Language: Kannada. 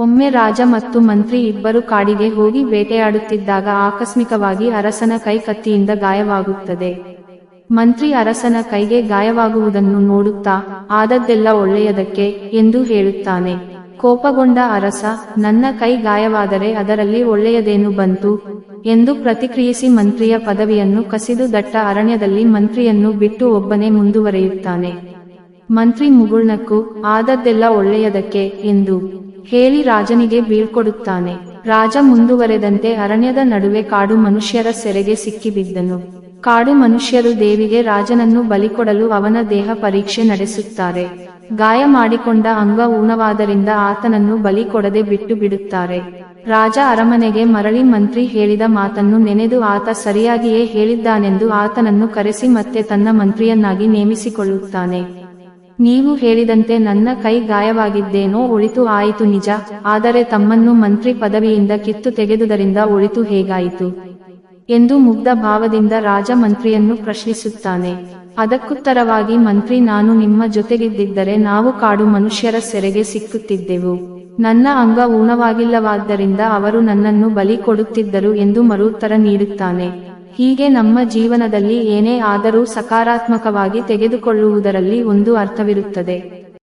ಒಮ್ಮೆ ರಾಜ ಮತ್ತು ಮಂತ್ರಿ ಇಬ್ಬರು ಕಾಡಿಗೆ ಹೋಗಿ ಬೇಟೆಯಾಡುತ್ತಿದ್ದಾಗ ಆಕಸ್ಮಿಕವಾಗಿ ಅರಸನ ಕೈ ಕತ್ತಿಯಿಂದ ಗಾಯವಾಗುತ್ತದೆ. ಮಂತ್ರಿ ಅರಸನ ಕೈಗೆ ಗಾಯವಾಗುವುದನ್ನು ನೋಡುತ್ತಾ, ಆದದ್ದೆಲ್ಲ ಒಳ್ಳೆಯದಕ್ಕೆ ಎಂದು ಹೇಳುತ್ತಾನೆ. ಕೋಪಗೊಂಡ ಅರಸ, ನನ್ನ ಕೈ ಗಾಯವಾದರೆ ಅದರಲ್ಲಿ ಒಳ್ಳೆಯದೇನು ಬಂತು? ಎಂದು ಪ್ರತಿಕ್ರಿಯಿಸಿ ಮಂತ್ರಿಯ ಪದವಿಯನ್ನು ಕಸಿದು ದಟ್ಟ ಅರಣ್ಯದಲ್ಲಿ ಮಂತ್ರಿಯನ್ನು ಬಿಟ್ಟು ಒಬ್ಬನೇ ಮುಂದುವರೆಯುತ್ತಾನೆ. ಮಂತ್ರಿ ಮುಗುಳ್ನಕ್ಕೂ, ಆದದ್ದೆಲ್ಲ ಒಳ್ಳೆಯದಕ್ಕೆ ಎಂದು ಹೇಳಿ ರಾಜನಿಗೆ ಬೀಳ್ಕೊಡುತ್ತಾನೆ. ರಾಜ ಮುಂದುವರೆದಂತೆ ಅರಣ್ಯದ ನಡುವೆ ಕಾಡು ಮನುಷ್ಯರ ಸೆರೆಗೆ ಸಿಕ್ಕಿಬಿದ್ದನು. ಕಾಡು ಮನುಷ್ಯರು ದೇವಿಗೆ ರಾಜನನ್ನು ಬಲಿಕೊಡಲು ಅವನ ದೇಹ ಪರೀಕ್ಷೆ ನಡೆಸುತ್ತಾರೆ. ಗಾಯ ಮಾಡಿಕೊಂಡ ಅಂಗ ಊನವಾದರಿಂದ ಆತನನ್ನು ಬಲಿ ಕೊಡದೆ ಬಿಟ್ಟು ಬಿಡುತ್ತಾರೆ ರಾಜ ಅರಮನೆಗೆ ಮರಳಿ ಮಂತ್ರಿ ಹೇಳಿದ ಮಾತನ್ನು ನೆನೆದು ಆತ ಸರಿಯಾಗಿಯೇ ಹೇಳಿದ್ದಾನೆಂದು ಆತನನ್ನು ಕರೆಸಿ ಮತ್ತೆ ತನ್ನ ಮಂತ್ರಿಯನ್ನಾಗಿ ನೇಮಿಸಿಕೊಳ್ಳುತ್ತಾನೆ. ನೀವು ಹೇಳಿದಂತೆ ನನ್ನ ಕೈ ಗಾಯವಾಗಿದ್ದೇನೋ ಉಳಿತು ಆಯಿತು ನಿಜ, ಆದರೆ ತಮ್ಮನ್ನು ಮಂತ್ರಿ ಪದವಿಯಿಂದ ಕಿತ್ತು ತೆಗೆದುದರಿಂದ ಉಳಿತು ಹೇಗಾಯಿತು? ಎಂದು ಮುಗ್ಧ ಭಾವದಿಂದ ರಾಜ ಮಂತ್ರಿಯನ್ನು ಪ್ರಶ್ನಿಸುತ್ತಾನೆ. ಅದಕ್ಕುತ್ತರವಾಗಿ ಮಂತ್ರಿ, ನಾನು ನಿಮ್ಮ ಜೊತೆಗಿದ್ದಿದ್ದರೆ ನಾವು ಕಾಡು ಮನುಷ್ಯರ ಸೆರೆಗೆ ಸಿಕ್ಕುತ್ತಿದ್ದೆವು. ನನ್ನ ಅಂಗ ಊನವಾಗಿಲ್ಲವಾದ್ದರಿಂದ ಅವರು ನನ್ನನ್ನು ಬಲಿ ಕೊಡುತ್ತಿದ್ದರು ಎಂದು ಮರುತ್ತರ ನೀಡುತ್ತಾನೆ. ಹೀಗೆ ನಮ್ಮ ಜೀವನದಲ್ಲಿ ಏನೇ ಆದರೂ ಸಕಾರಾತ್ಮಕವಾಗಿ ತೆಗೆದುಕೊಳ್ಳುವುದರಲ್ಲಿ ಒಂದು ಅರ್ಥವಿರುತ್ತದೆ.